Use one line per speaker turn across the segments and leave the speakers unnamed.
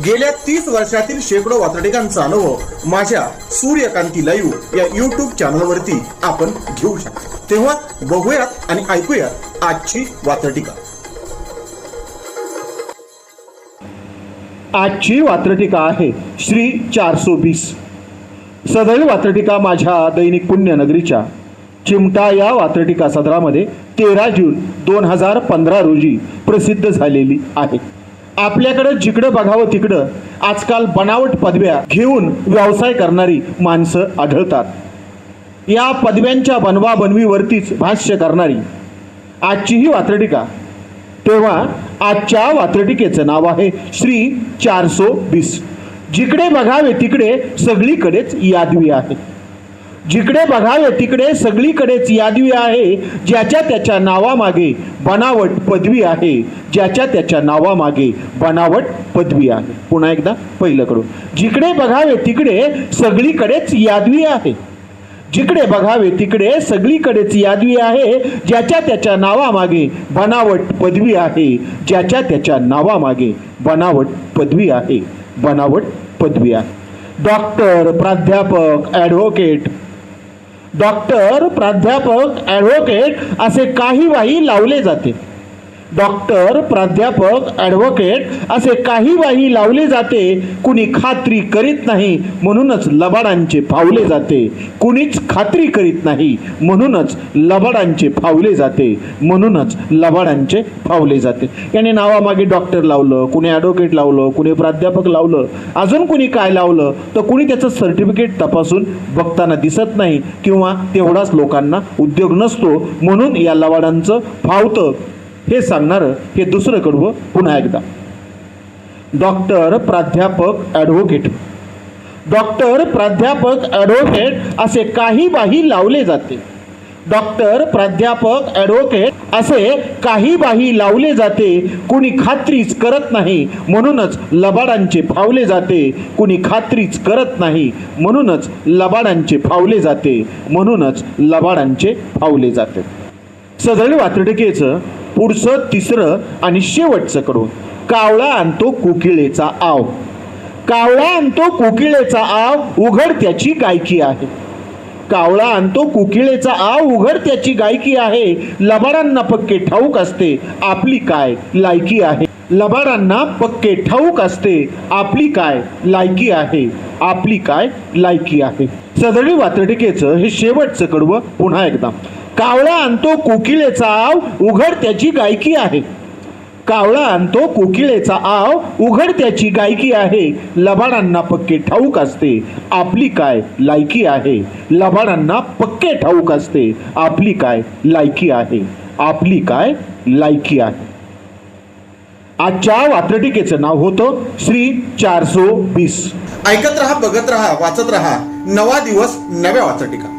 गेल्या तीस वर्षातील शेकडो वातडिकांचा अनुभव माझ्या सूर्यकांती लाईव्ह या युट्यूब चॅनलवरती आपण घेऊ शकतो. तेव्हा बघूयात आणि ऐकूयात आजची वातडिका
आजची वात्रटिका आहे श्री चारसो बीस सदैव वात्रटिका माझ्या दैनिक पुण्यनगरीच्या. चिमटा या वात्रटिका सदरामध्ये तेरा जून दोन हजार पंधरा रोजी प्रसिद्ध झालेली आहे. आपल्याकडं जिकडं बघावं तिकडं आजकाल बनावट पदव्या घेऊन व्यवसाय करणारी माणसं आढळतात. या पदव्यांच्या बनवा बनवीवरतीच भाष्य करणारी आजची ही वात्रटिका. तेव्हा आजच्या वात्रटिकेचं नाव आहे श्री चारसो वीस जिकडे बघावे तिकडे सगळीकडेच यादवी आहे. जिकडे बघावे तिकडे सगळीकडेच यादवी आहे ज्याच्या त्याच्या नावामागे बनावट पदवी आहे. ज्याच्या त्याच्या नावामागे बनावट पदवी आहे. पुन्हा एकदा पहिलं कडू जिकडे बघावे तिकडे सगळीकडेच यादवी आहे. जिकडे बघावे तिकडे सगळीकडेच यादवी आहे ज्याच्या त्याच्या नावामागे बनावट पदवी आहे. ज्याच्या त्याच्या नावामागे बनावट पदवी आहे. बनावट पदवी आहे. डॉक्टर प्राध्यापक ॲडव्होकेट डॉक्टर प्राध्यापक ॲडव्होकेट असे काही वाही लावले जाते. डॉक्टर प्राध्यापक ॲडव्होकेट असे काही वाही लावले जाते कुणी खात्री करीत नाही म्हणूनच लबाडांचे फावले जाते. कुणीच खात्री करीत नाही म्हणूनच लबाडांचे फावले जाते. म्हणूनच लबाडांचे फावले जाते. याने नावामागे डॉक्टर लावलं कुणी ॲडव्होकेट लावलं कुणी प्राध्यापक लावलं अजून कुणी काय लावलं तर कुणी त्याचं सर्टिफिकेट तपासून बघताना दिसत नाही किंवा तेवढाच लोकांना उद्योग नसतो म्हणून या लवाडांचं फावतं हे सांगणारं हे दुसरं कडवं पुन्हा एकदा. डॉक्टर प्राध्यापक ॲडव्होकेट. डॉक्टर प्राध्यापक ॲडव्होकेट असे काही बाही लावले जाते. डॉक्टर प्राध्यापक ॲडव्होकेट असे काही बाही लावले जाते कुणी खात्रीच करत नाही म्हणूनच लबाडांचे फावले जाते. कुणी खात्रीच करत नाही म्हणूनच लबाडांचे फावले जाते म्हणूनच लबाडांचे फावले जाते. सदळ वातडिकेचं पुढचं तिसरं आणि शेवटचं कडून कावळा आणतो कोकिळेचा आव. कावळा आणतो कोकिळेचा आव उघड त्याची गायकी आहे. कावळा आणतो कोकिळेचा आव उघड त्याची गायकी आहे. लबारांना पक्के ठाऊक असते आपली काय लायकी आहे. लबारांना पक्के ठाऊक असते आपली काय लायकी आहे आपली काय लायकी आहे. सदळी वातडिकेचं हे शेवटचं कडवं पुन्हा एकदा. कावळा आणतो कोकिळेचा आव उघड त्याची गायकी आहे. कावळा आणतो कोकिळेचा आव उघड त्याची गायकी आहे. लबाडांना पक्के ठाऊक असते आपली काय लायकी आहे. लबाडांना पक्के ठाऊक असते आपली काय लायकी आहे. आपली काय लायकी आहे. आजच्या वात्रटिकेचं नाव होतं श्री चारसो वीस
ऐकत रहा बघत रहा वाचत रहा. नवा दिवस नव्या वात्रटिका.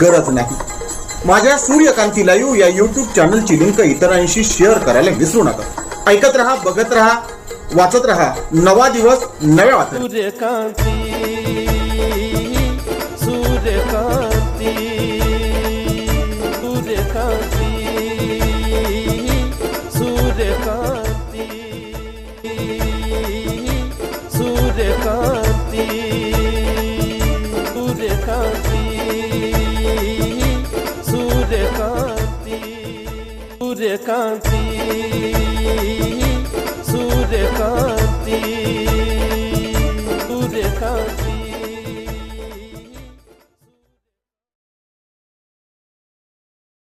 गरज नाही. माझ्या सूर्यकांती लाईव्ह या यूट्यूब चॅनलची लिंक इतरांशी शेअर करायला विसरू नका. ऐकत रहा बघत रहा वाचत रहा. नवा दिवस नव्या वाचत
सूर्यकांती सूर्यकांती सूर्यकांती सूर्यकांती. कांसी